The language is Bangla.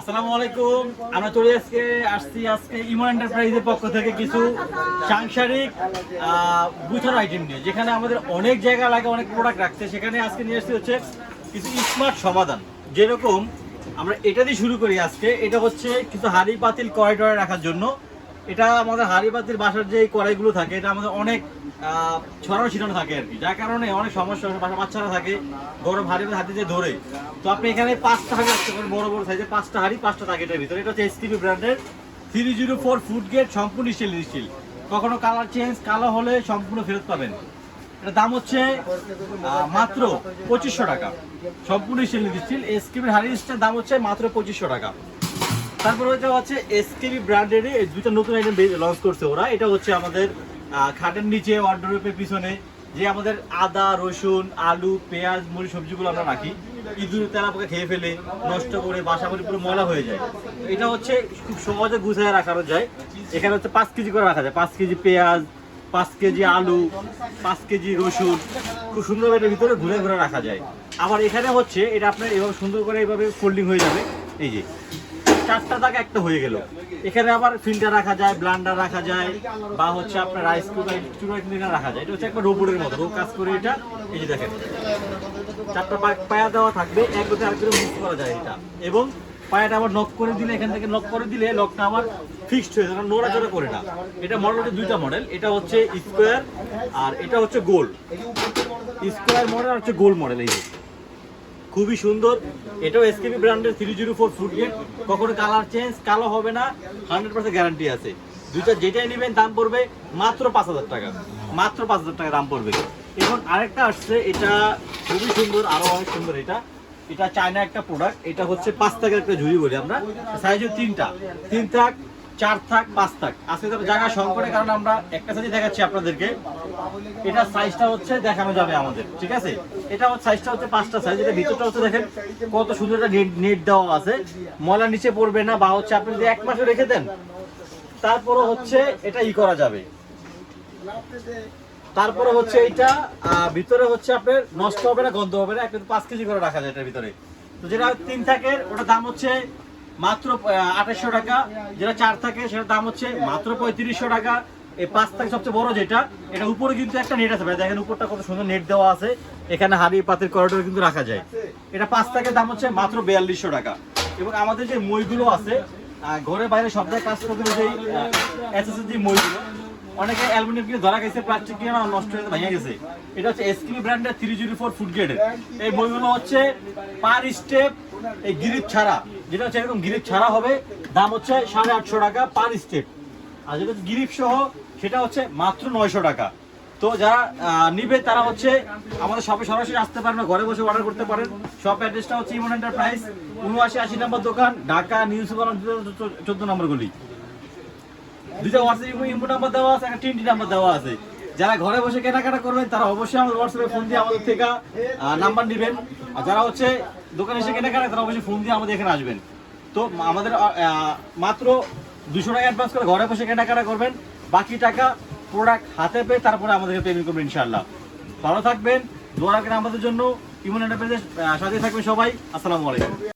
আসসালামু আলাইকুম। আমরা চলে আজকে আসছি আজকে ইমো এন্টারপ্রাইজের পক্ষ থেকে কিছু সাংসারিক গুছানো আইটেম নিয়ে, যেখানে আমাদের অনেক জায়গা লাগে, অনেক প্রোডাক্ট রাখতে। সেখানে আজকে নিয়ে আসছি হচ্ছে কিছু স্মার্ট সমাধান। যেরকম আমরা এটা দিয়ে শুরু করি আজকে। এটা হচ্ছে কিছু হাড়ি পাতিল করিডোরে রাখার জন্য। এটা আমাদের হাড়ি পাতিল বাসার যে কড়াইগুলো থাকে, এটা আমাদের অনেক ছড়ানো ছিটানো থাকে আর কি। যার কারণে অনেক সমস্যা বাচ্চারা থাকে, গরম হাড়ি হাতে যে ধরে। তো আপনি এখানে পাঁচটা হাড়ি রাখতে পারেন, বড় বড় সাইজে পাঁচটা হাড়ি, পাঁচটা তাগেটের ভিতরে। এটা হচ্ছে এসটিভি ব্র্যান্ডের three zero four foot gate সম্পূর্ণ স্টিল স্টিল কখনো কালার চেঞ্জ কালো হলে সম্পূর্ণ ফেরত পাবেন। এটার দাম হচ্ছে মাত্র পঁচিশশো টাকা। সম্পূর্ণ স্টিল স্টিল এসকিবির হাড়িসটার দাম হচ্ছে মাত্র পঁচিশশো টাকা। তারপর এটা হচ্ছে এসকেবি ব্র্যান্ডের এই দুইটা নতুন আইটেম লঞ্চ করছে ওরা। এটা হচ্ছে আমাদের খাটের নিচে ওয়ার্ডরোবের পিছনে, যে আমাদের আদা, রসুন, আলু, পেঁয়াজ, মুড়ি, সবজিগুলো আমরা রাখি। ইঁদুর তেলা পোকা খেয়ে ফেলে, নষ্ট করে বাসা করে পুরো ময়লা হয়ে যায়। এটা হচ্ছে খুব সহজে গুছিয়ে রাখানো যায়। এখানে হচ্ছে পাঁচ কেজি করে রাখা যায়। পাঁচ কেজি পেঁয়াজ, পাঁচ কেজি আলু, পাঁচ কেজি রসুন, খুব সুন্দরভাবে এটার ভিতরে ঘুরে ঘুরে রাখা যায়। আবার এখানে হচ্ছে, এটা আপনার এভাবে সুন্দর করে এইভাবে ফোল্ডিং হয়ে যাবে। এই যে চারটা দাগ একটা হয়ে গেল। এখানে আবার ফিল্টার রাখা যায় ব্লান্ডার রাখা যায়, বা হচ্ছে আপনার রাইস কুকার কিন্তু রাখা যায়। এটা হচ্ছে একটা রোবটের মতো। রোগ কাজ করে এটা। এই যে দেখেন। চারটা পায়া দেওয়া থাকবে, এক দুটো আরেক মুক্ত করা যায় এটা। এবং পায়াটা আবার নক করে দিলে, এখান থেকে নক করে দিলে লকটা আমার ফিক্সড হয়ে যায়। নড়াচড়া করে না। এটা মডেল হচ্ছে দুইটা মডেল এটা হচ্ছে স্কোয়ার আর এটা হচ্ছে গোল স্কোয়ার মডেল আর হচ্ছে গোল মডেল এই খুবই সুন্দর। এটাও এসকেবি ব্র্যান্ডের three zero four foot gate কখনো কালার চেঞ্জ কালো হবে না হান্ড্রেড পার্সেন্ট গ্যারান্টি আছে। দুইটা যেটাই নেবেন, দাম পড়বে মাত্র পাঁচ হাজার টাকা। মাত্র পাঁচ হাজার টাকা দাম পড়বে। এখন আরেকটা আসছে, এটা খুবই সুন্দর, আরও অনেক সুন্দর এটা। এটা চায়না একটা প্রোডাক্ট এটা হচ্ছে পাঁচ থাকের একটা ঝুড়ি বলি আমরা। সাইজ তিনটা। তিন থাক চার থাক, পাঁচ থাক। আজকে তো জায়গা সংকটের কারণে আমরা একটা সাইজে দেখাচ্ছি আপনাদেরকে। এটা সাইজটা হচ্ছে দেখানো যাবে আমাদের, ঠিক আছে? এটা সাইজটা হচ্ছে পাঁচটা সাইজ, এটা ভিতরটা হচ্ছে দেখেন কত সুন্দর একটা নেট নেট দেওয়া আছে। ময়লা নিচে পড়বে না, বা হচ্ছে আপনি যদি এক মাসে রেখে দেন তারপরে হচ্ছে এটা ই করা যাবে। তারপরে হচ্ছে এটা ভিতরে হচ্ছে আপনার নষ্ট হবে না, গন্ধ হবে না, একটা পাঁচ কেজি করে রাখা যায় এটার ভিতরে। তো যেটা তিন থাকের, ওটার দাম হচ্ছে মাত্র আঠাশশো টাকা। যেটা চার থাকে, সেটার দাম হচ্ছে মাত্র পঁয়ত্রিশশো টাকা। এই পাঁচ থাকে সবচেয়ে বড় যেটা, এটা উপরে কিন্তু একটা নেট আছে ভাই। দেখেন উপরটা কত সুন্দর নেট দেওয়া আছে। এখানে হাড়ি পাতির করিডোর কিন্তু রাখা যায়। এটা পাঁচ থাকে দাম হচ্ছে মাত্র বিয়াল্লিশশো টাকা। এবং আমাদের যে মইগুলো আছে ঘরে বাইরে সব জায়গায় কাজ করতে যে এস এস যে মইগুলো অনেকে অ্যালুমিনিয়াম কিনে ধরা গেছে প্লাস্টিক কিনে নষ্ট হয়ে গেছে। এটা হচ্ছে ব্র্যান্ডের থ্রি জিরো ফোর এই বইগুলো হচ্ছে পার স্টেপ এই গিরিপ ছাড়া। যেটা হচ্ছে এরকম ছাড়া হবে, দাম হচ্ছে সাড়ে আটশো টাকা পার স্টেপ আর যেটা গিরিপ সহ, সেটা হচ্ছে মাত্র নয়শো টাকা। তো যারা নিবে, তারা হচ্ছে আমাদের শপে সরাসরি আসতে পারেন ঘরে বসে অর্ডার করতে পারেন। শপ অ্যাড্রেসটা হচ্ছে ইমন এন্টারপ্রাইজ উনআশি আশি নম্বর দোকান, ঢাকা নিউ সুপার চোদ্দ নম্বর গলি। দুইটা হোয়াটসঅ্যাপ ইনপো নাম্বার দেওয়া আছে, একটা টিনটি নাম্বার দেওয়া আছে। যারা ঘরে বসে কেনাকাটা করবেন, তারা অবশ্যই আমাদের হোয়াটসঅ্যাপে ফোন দিয়ে আমাদের থেকে নাম্বার নেবেন। আর যারা হচ্ছে দোকানে এসে কেনাকাটা তারা অবশ্যই ফোন দিয়ে আমাদের এখানে আসবেন। তো আমাদের মাত্র দুশো টাকা অ্যাডভান্স করে ঘরে বসে কেনাকাটা করবেন। বাকি টাকা প্রোডাক্ট হাতে পেয়ে তারপরে আমাদেরকে পেমেন্ট করবেন, ইনশাআল্লাহ। ভালো থাকবেন, দোয়া রাখেন আমাদের জন্য। ইমন এন্টারপ্রাইজের সাথে থাকবেন সবাই। আসসালামু আলাইকুম।